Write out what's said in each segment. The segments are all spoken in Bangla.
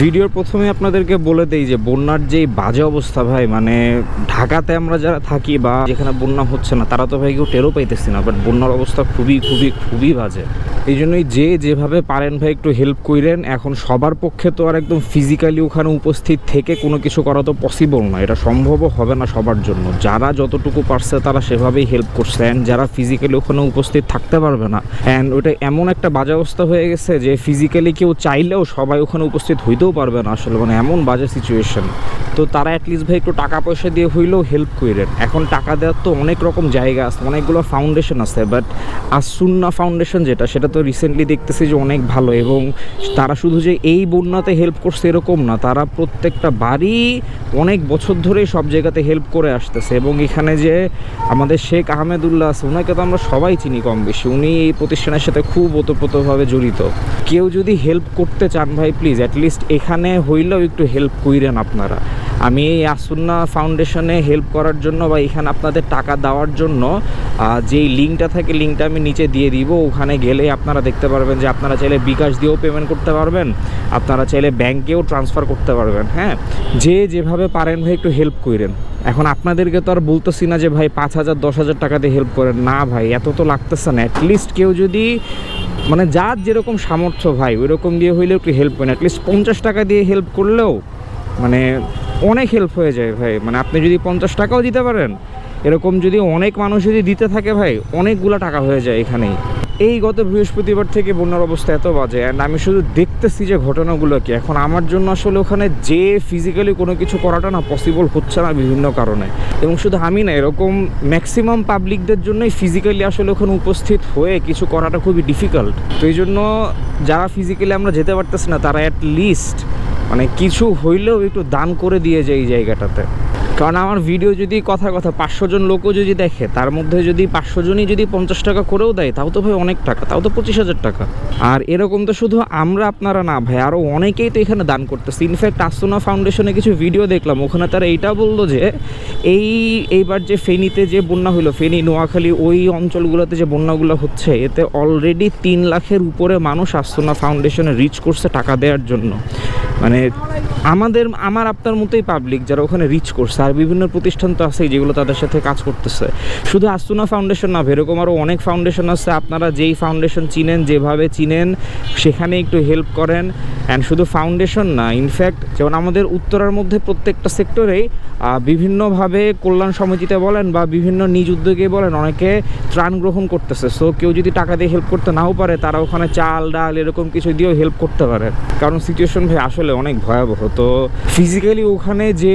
ভিডিওর প্রথমে আপনাদেরকে বলে দেই যে বন্যার যেই বাজে অবস্থা ভাই মানে ঢাকাতে আমরা যারা থাকি বা যেখানে বন্যা হচ্ছে না, তারা তো ভাই কেউ টেরও পাইতেছি না বাট বন্যার অবস্থা খুবই খুবই খুবই বাজে। এই জন্যই যে যেভাবে পারেন ভাই একটু হেল্প কইরেন, এখন সবার পক্ষে তো আর একদম ফিজিক্যালি ওখানে উপস্থিত থেকে কোনো কিছু করা তো পসিবল না, এটা সম্ভবও হবে না সবার জন্য। যারা যতটুকু পারছে তারা সেভাবেই হেল্প করছে অ্যান্ড যারা ফিজিক্যালি ওখানে উপস্থিত থাকতে পারবে না অ্যান্ড ওটা এমন একটা বাজে অবস্থা হয়ে গেছে যে ফিজিক্যালি কেউ চাইলেও সবাই ওখানে উপস্থিত হইতেও পারবে না আসলে মানে এমন বাজে সিচুয়েশন তো তারা অ্যাটলিস্ট ভাই একটু টাকা পয়সা দিয়ে হইলেও হেল্প করেন এখন টাকা দেওয়ার তো অনেক রকম জায়গা আছে, অনেকগুলো ফাউন্ডেশন আছে বাট আসুন্না ফাউন্ডেশন যেটা, সেটা তো রিসেন্টলি দেখতেছি যে অনেক ভালো এবং তারা শুধু যে এই বন্যাতে হেল্প করছে এরকম না, তারা প্রত্যেকটা বাড়ি অনেক বছর ধরেই সব জায়গাতে হেল্প করে আসতেছে এবং এখানে যে আমাদের শেখ আহমেদুল্লাহ আছে, ওনাকে তো আমরা সবাই চিনি কম বেশি, উনি এই প্রতিষ্ঠানের সাথে খুব ওতপ্রোতভাবে জড়িত। কেউ যদি হেল্প করতে চান ভাই প্লিজ অ্যাটলিস্ট এখানে হইলেও একটু হেল্প কইরেন আপনারা। আমি এই আসুন্না ফাউন্ডেশনে হেল্প করার জন্য বা এখানে আপনাদের টাকা দেওয়ার জন্য যেই লিঙ্কটা থাকে লিঙ্কটা আমি নিচে দিয়ে দিব। ওখানে গেলে আপনারা দেখতে পারবেন যে আপনারা চাইলে বিকাশ দিয়েও পেমেন্ট করতে পারবেন, আপনারা চাইলে ব্যাংকেও ট্রান্সফার করতে পারবেন হ্যাঁ? যে যেভাবে পারেন ভাই, একটু হেল্প করেন এখন আপনাদেরকে তো আর বলতেছি না যে ভাই, পাঁচ হাজার, দশ হাজার টাকা দিয়ে হেল্প করেন। না ভাই, এত তো লাগতেছে না। অ্যাটলিস্ট কেউ যদি মানে যার যেরকম সামর্থ্য ভাই ওই রকম দিয়ে হইলেও একটু হেল্প হয় না অ্যাটলিস্ট পঞ্চাশ টাকা দিয়ে হেল্প করলেও মানে অনেক হেল্প হয়ে যায় ভাই। মানে আপনি যদি পঞ্চাশ টাকাও দিতে পারেন, এরকম যদি অনেক মানুষ যদি দিতে থাকে ভাই, অনেকগুলো টাকা হয়ে যায় এখানেই। এই গত বৃহস্পতিবার থেকে বন্যার অবস্থা এত বাজে অ্যান্ড আমি শুধু দেখতেছি যে ঘটনাগুলোকে। এখন আমার জন্য আসলে ওখানে যে ফিজিক্যালি কোনো কিছু করাটা না পসিবল হচ্ছে না বিভিন্ন কারণে। এবং শুধু আমি না, এরকম ম্যাক্সিমাম পাবলিকদের জন্যই ফিজিক্যালি আসলে ওখানে উপস্থিত হয়ে কিছু করাটা খুবই ডিফিকাল্ট তো এই জন্য যারা ফিজিক্যালি আমরা যেতে পারতেছি না, তারা অ্যাট লিস্ট মানে কিছু হইলেও একটু দান করে দিয়ে যায় এই জায়গাটাতে। কারণ আমার ভিডিও যদি কথা কথা পাঁচশো জন লোকও যদি দেখে, তার মধ্যে যদি পাঁচশো জনই যদি পঞ্চাশ টাকা করেও দেয়, তাও তো ভাই অনেক টাকা, তাও তো পঁচিশ হাজার টাকা। আর এরকম তো শুধু আমরা আপনারা না ভাই আরও অনেকেই তো এখানে দান করতেছে। ইনফ্যাক্ট আসোনা ফাউন্ডেশনে কিছু ভিডিও দেখলাম, ওখানে তারা এইটা বলল যে, এই, এইবার যে ফেনীতে যে বন্যা হলো ফেনী, নোয়াখালী, ওই অঞ্চলগুলোতে যে বন্যাগুলো হচ্ছে, এতে অলরেডি তিন লাখের উপরে মানুষ আসোনা ফাউন্ডেশনে রিচ করছে টাকা দেওয়ার জন্য। মানে আমাদের, আমার আপনার মতোই পাবলিক যারা ওখানে রিচ করছে, আর বিভিন্ন প্রতিষ্ঠান তো আছেই যেগুলো তাদের সাথে কাজ করতেছে। শুধু আস্তুনা ফাউন্ডেশন না এরকম আরও অনেক ফাউন্ডেশন আছে, আপনারা যেই ফাউন্ডেশন চিনেন, যেভাবে চিনেন, সেখানে একটু হেল্প করেন। অ্যান্ড শুধু ফাউন্ডেশন না ইনফ্যাক্ট যেমন আমাদের উত্তরার মধ্যে প্রত্যেকটা সেক্টরেই বিভিন্নভাবে কল্যাণ সমিতিতে বলেন বা বিভিন্ন নিজ উদ্যোগে বলেন, অনেকে ত্রাণ গ্রহণ করতেছে। সো কেউ যদি টাকা দিয়ে হেল্প করতে নাও পারে, তারা ওখানে চাল, ডাল, এরকম কিছু দিয়েও হেল্প করতে পারে। কারণ সিচুয়েশন ভাই, আসলে অনেক ভয়াবহ। তো ফিজিক্যালি ওখানে যে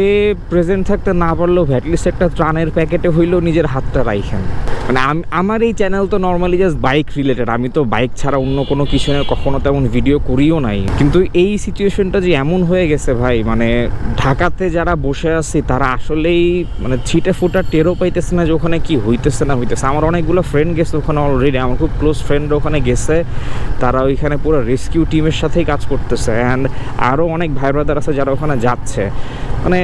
প্রেজেন্ট থাকতে না পারলেও অ্যাটলিস্ট একটা ত্রাণের প্যাকেটে হইলেও নিজের হাতটা রাইখেন। মানে আম- আমার এই চ্যানেল তো নর্মালি জাস্ট বাইক রিলেটেড আমি তো বাইক ছাড়া অন্য কোনো কিছু নিয়ে কখনো তেমন ভিডিও করিও নাই। কিন্তু এই সিচুয়েশনটা যে এমন হয়ে গেছে ভাই মানে ঢাকাতে যারা বসে আছি, তারা আসলেই মানে ছিটে ফুটা টেরও পাইতেছে না যে ওখানে কি হইতেছে না হইতেছে। আমার অনেকগুলো ফ্রেন্ড গেছে ওখানে অলরেডি আমার খুব ক্লোজ ফ্রেন্ড ওখানে গেছে। তারা ওইখানে পুরো রেস্কিউ টিমের সাথেই কাজ করতেছে। অ্যান্ড আরও অনেক ভাই ব্রাদার আছে যারা ওখানে যাচ্ছে। মানে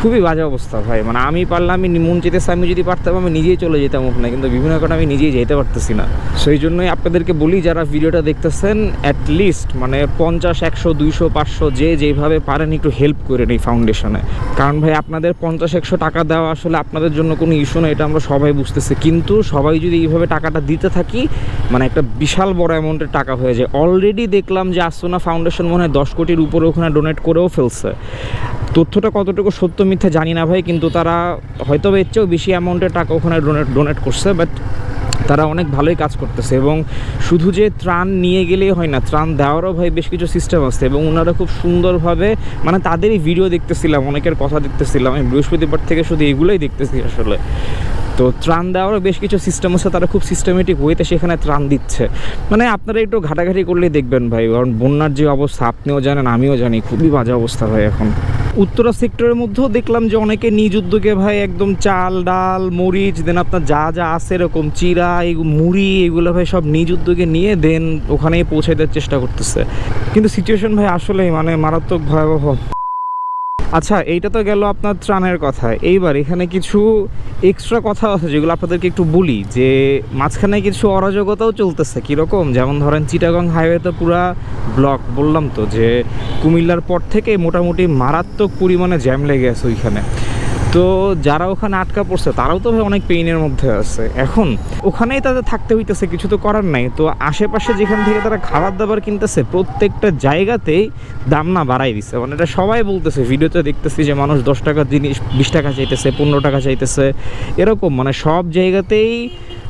খুবই বাজে অবস্থা ভাই। মানে আমি পারলাম, আমি মন চেতেছে আমি যদি পারতাম, আমি নিজেই চলে যেতাম ওখানে। কিন্তু বিভিন্ন কারণে আমি নিজেই যেতে পারতেছি না। সেই জন্যই আপনাদেরকে বলি, যারা ভিডিওটা দেখতেছেন অ্যাট লিস্ট মানে পঞ্চাশ, একশো, দুইশো, পাঁচশো, যে যেভাবে পারেন একটু হেল্প করেন এই ফাউন্ডেশনে কারণ ভাই, আপনাদের পঞ্চাশ, একশো টাকা দেওয়া আসলে আপনাদের জন্য কোনো ইস্যু না, এটা আমরা সবাই বুঝতেছি। কিন্তু সবাই যদি এইভাবে টাকাটা দিতে থাকি মানে একটা বিশাল বড় অ্যামাউন্টের টাকা হয়ে যায়। অলরেডি দেখলাম যে আসোনা ফাউন্ডেশন মনে হয় দশ কোটির উপরে ওখানে ডোনেট করেও ফেলছে। তথ্যটা কতটুকু সত্য মিথ্যা জানি না ভাই, কিন্তু তারা হয়তো এর চেয়েও বেশি অ্যামাউন্টের টাকা ওখানে ডোনেট ডোনেট করছে বাট তারা অনেক ভালোই কাজ করতেছে এবং শুধু যে ত্রাণ নিয়ে গেলেই হয় না, ত্রাণ দেওয়ারও ভাই বেশ কিছু সিস্টেম আছে এবং ওনারা খুব সুন্দরভাবে মানে তাদেরই ভিডিও দেখতেছিলাম, অনেকের কথা দেখতেছিলাম, আমি বৃহস্পতিবার থেকে শুধু এগুলোই দেখতেছি আসলে। তো ত্রাণ দেওয়ারও বেশ কিছু সিস্টেম আছে, তারা খুব সিস্টেমেটিক ওয়েতে সেখানে ত্রাণ দিচ্ছে। মানে আপনারা একটু ঘাটাঘাটি করলেই দেখবেন ভাই, কারণ বন্যার যে অবস্থা, আপনিও জানেন, আমিও জানি, খুবই বাজে অবস্থা ভাই এখন। উত্তরা সেক্টরের মধ্যেও দেখলাম যে অনেকে নিজ উদ্যোগে ভাই একদম চাল, ডাল, মরিচ দেন আপনার যা যা আছে এরকম চিরা, এই মুড়ি, এগুলো ভাই সব নিজ উদ্যোগে নিয়ে দেন ওখানেই পৌঁছে দেওয়ার চেষ্টা করতেছে। কিন্তু সিচুয়েশন ভাই আসলেই মানে মারাত্মক ভয়াবহ। আচ্ছা এইটা তো গেল আপনার ত্রাণের কথা। এইবার এখানে কিছু এক্সট্রা কথা আছে যেগুলো আপনাদেরকে একটু বলি, যে মাঝখানে কিছু অরাজকতাও চলতেছে, কীরকম? যেমন ধরেন, চিটাগং হাইওয়ে তো পুরো ব্লক বললাম তো, যে কুমিল্লার পর থেকে মোটামুটি মারাত্মক পরিমাণে জ্যাম লেগে আছে ওইখানে। তো যারা ওখানে আটকা পড়ছে, তারাও তো অনেক পেইনের মধ্যে আছে। এখন ওখানেই তাদের থাকতে হইতেছে, কিছু তো করার নাই। তো আশেপাশে যেখান থেকে তারা খাবার দাবার কিনতেছে, প্রত্যেকটা জায়গাতেই দাম না বাড়াই দিচ্ছে মানে এটা সবাই বলতেছে, ভিডিওতে দেখতেছি যে মানুষ দশ টাকার জিনিস, বিশ টাকা চাইতেছে, পনেরো টাকা চাইতেছে। এরকম মানে সব জায়গাতেই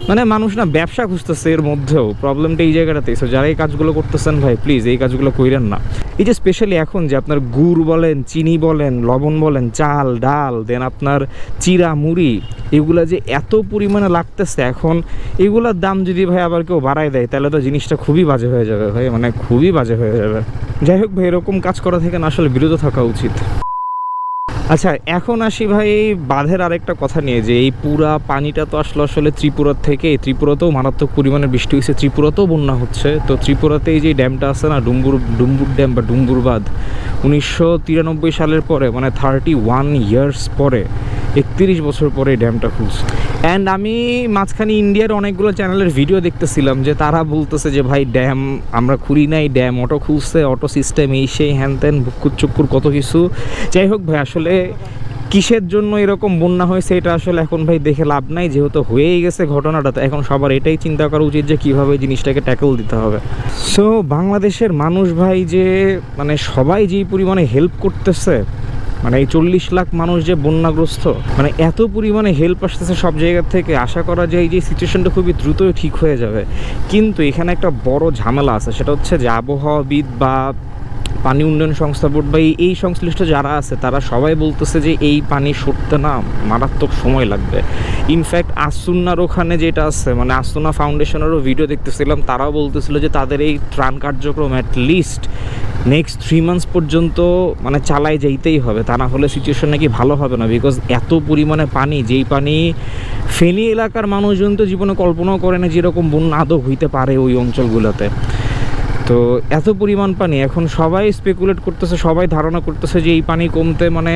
মানে মানুষ না ব্যবসা খুঁজতেছে এর মধ্যেও। প্রবলেমটা এই জায়গাটাতেই। সো যারা এই কাজগুলো করতেছেন ভাই প্লিজ এই কাজগুলো কইরেন না। এই যে স্পেশালি এখন যে আপনার গুড় বলেন, চিনি বলেন, লবণ বলেন, চাল, ডাল, দেন আপনার চিরা মুড়ি, এগুলো যে এত পরিমাণে লাগতেছে এখন, এগুলোর দাম যদি ভাই আবার কেউ বাড়ায় দেয়, তাহলে তো জিনিসটা খুবই বাজে হয়ে যাবে ভাই মানে খুবই বাজে হয়ে যাবে। যাই হোক ভাই, এরকম কাজ করা থেকে না আসলে বিরত থাকা উচিত। আচ্ছা এখন আসি ভাই বাঁধের আরেকটা কথা নিয়ে যে এই পুরা পানিটা তো আসলে আসলে ত্রিপুরার থেকে। ত্রিপুরাতেও মারাত্মক পরিমাণে বৃষ্টি হয়েছে। ত্রিপুরাতেও বন্যা হচ্ছে। তো ত্রিপুরাতে এই যে ড্যামটা আছে না ডুম্বুর ডুম্বুর ড্যাম বা ডুম্বুর বাঁধ, উনিশশো তিরানব্বই সালের পরে মানে থার্টি ওয়ান ইয়ার্স পরে, একত্রিশ বছর পরে ড্যামটা খুলছে। অ্যান্ড আমি মাঝখানে ইন্ডিয়ার অনেকগুলো চ্যানেলের ভিডিও দেখতেছিলাম যে তারা বলতেছে যে, ভাই ড্যাম আমরা খুলি নাই ড্যাম অটো খুঁজছে অটো সিস্টেম এই সেই হ্যান ত্যান বুকুর চুক্কুর কত কিছু। যাই হোক ভাই, আসলে কিসের জন্য এরকম বন্যা হয়েছে এটা আসলে এখন ভাই দেখে লাভ নাই, যেহেতু হয়েই গেছে ঘটনাটা, তো এখন সবার এটাই চিন্তা করা উচিত যে কীভাবে জিনিসটাকে ট্যাকল দিতে হবে। সো বাংলাদেশের মানুষ ভাই যে মানে সবাই যেই পরিমাণে হেল্প করতেছে মানে এই চল্লিশ লাখ মানুষ যে বন্যাগ্রস্ত মানে এত পরিমাণে হেল্প আসতেছে সব জায়গা থেকে, আশা করা যায় যে সিচুয়েশনটা খুবই দ্রুত ঠিক হয়ে যাবে। কিন্তু এখানে একটা বড় ঝামেলা আছে, সেটা হচ্ছে যে আবহাওয়াবিদ বা পানি উন্নয়ন সংস্থা বোর্ড বা এই- সংশ্লিষ্ট যারা আছে, তারা সবাই বলতেছে যে এই পানি সরতে না মারাত্মক সময় লাগবে। ইনফ্যাক্ট আসুন্নার ওখানে যেটা আছে মানে আসুন্না ফাউন্ডেশনেরও ভিডিও দেখতেছিলাম, তারাও বলতেছিল যে তাদের এই ত্রাণ কার্যক্রম at least next three months পর্যন্ত মানে চালায় যাইতেই হবে। তা না হলে সিচুয়েশন নাকি ভালো হবে না। বিকজ এত পরিমাণে পানি, যেই পানি ফেনি এলাকার মানুষজন তো জীবনে কল্পনাও করে না যেরকম বন্যা আদৌ হইতে পারে ওই অঞ্চলগুলোতে। তো এত পরিমাণ পানি, এখন সবাই স্পেকুলেট করতেছে, সবাই ধারণা করতেছে যে এই পানি কমতে মানে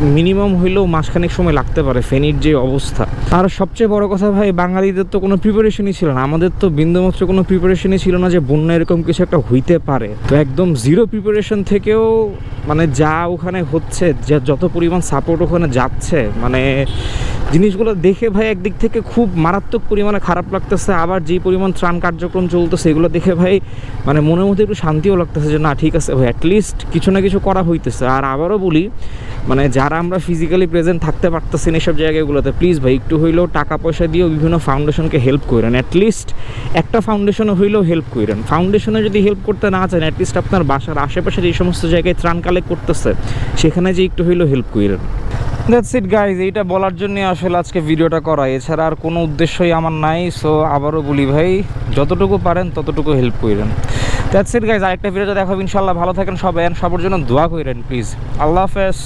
মিনিমাম হইলেও মাসখানেক সময় লাগতে পারে ফেনীর যে অবস্থা। আর সবচেয়ে বড় কথা ভাই, বাঙালিদের তো কোনো প্রিপারেশনই ছিল না। আমাদের তো বিন্দুমাত্র কোনো প্রিপারেশনই ছিল না যে বন্যা এরকম কিছু একটা হইতে পারে। তো একদম জিরো প্রিপারেশন থেকেও মানে যা ওখানে হচ্ছে, যে যত পরিমাণ সাপোর্ট ওখানে যাচ্ছে মানে জিনিসগুলো দেখে ভাই একদিক থেকে খুব মারাত্মক পরিমাণে খারাপ লাগতেছে। আবার যেই পরিমাণ ত্রাণ কার্যক্রম চলতেছে, এগুলো দেখে ভাই মানে মনের মধ্যে একটু শান্তিও লাগতেছে যে না, ঠিক আছে ভাই অ্যাটলিস্ট কিছু না কিছু করা হইতেছে। আর আবারও বলি মানে যারা আমরা ফিজিক্যালি প্রেজেন্ট থাকতে পারতেছি এসব জায়গাগুলোতে প্লিজ ভাই, একটু হইলেও টাকা পয়সা দিয়েও বিভিন্ন ফাউন্ডেশনকে হেল্প করেন অ্যাটলিস্ট একটা ফাউন্ডেশনে হইলেও হেল্প করেন ফাউন্ডেশনে যদি হেল্প করতে না চান অ্যাটলিস্ট আপনার বাসার আশেপাশে যে সমস্ত জায়গায় ত্রাণ কালেক্ট করতেছে, সেখানে যে একটু হইলেও হেল্প করেন দ্যাটস ইট গাইজ এইটা বলার জন্য আসলে আজকে ভিডিওটা করা। এছাড়া আর কোনো উদ্দেশ্যই আমার নাই সো আবারও বলি ভাই, যতটুকু পারেন ততটুকু হেল্প করেন দ্যাটস ইট গাইজ আরেকটা ভিডিওতে দেখাবো ইনশাল্লাহ ভালো থাকেন সবাই সবার জন্য দোয়া করেন প্লিজ আল্লাহ হাফেজ।